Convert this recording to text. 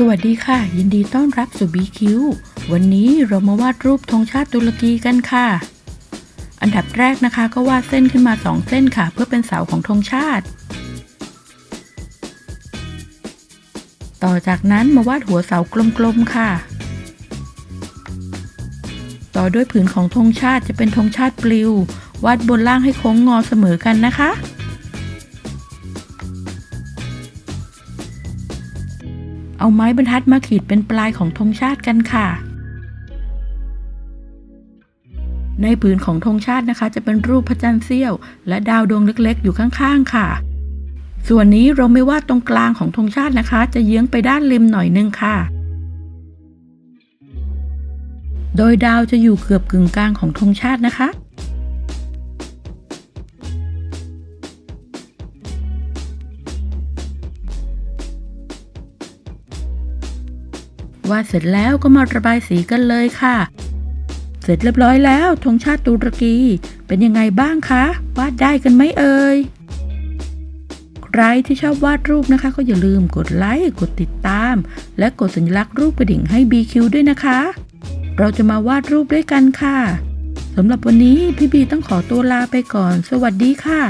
สวัสดีค่ะ ยินดีต้อนรับสู่ BQ วันนี้เรามาวาดรูปธงชาติตุรกีกันค่ะ อันดับแรกนะคะก็วาดเส้นขึ้นมา 2 เส้นค่ะ เพื่อเป็นเสาของธงชาติ ต่อจากนั้นมาวาดหัวเสากลมๆค่ะ ต่อด้วยผืนของธงชาติจะเป็นธงชาติปลิว วาดบนล่างให้โค้งงอเสมอกันนะคะ เอาไม้บรรทัดมาขีดเป็นปลายของธงชาติกันค่ะ ในผืนของธงชาตินะคะ จะเป็นรูปพระจันทร์เสี้ยว และดาวดวงเล็กๆ อยู่ข้างๆ ค่ะ ส่วนนี้เราไม่ว่าตรงกลางของธงชาตินะคะ จะเยื้องไปด้านริมหน่อยนึงค่ะ โดยดาวจะอยู่เกือบกึ่งกลางของธงชาตินะคะ วาดเสร็จแล้วก็มาระบายสีกันเลยค่ะ เสร็จเรียบร้อยแล้วธงชาติตุรกีเป็นยังไงบ้างคะ วาดได้กันไหมเอ่ยใครที่ชอบวาดรูปนะคะ ก็อย่าลืมกดไลค์กดติดตาม และกดสัญลักษณ์รูปกระดิ่งให้ BQ ด้วยนะคะ เราจะมาวาดรูปด้วยกันค่ะสำหรับวันนี้พี่บีต้องขอตัวลาไปก่อน สวัสดีค่ะ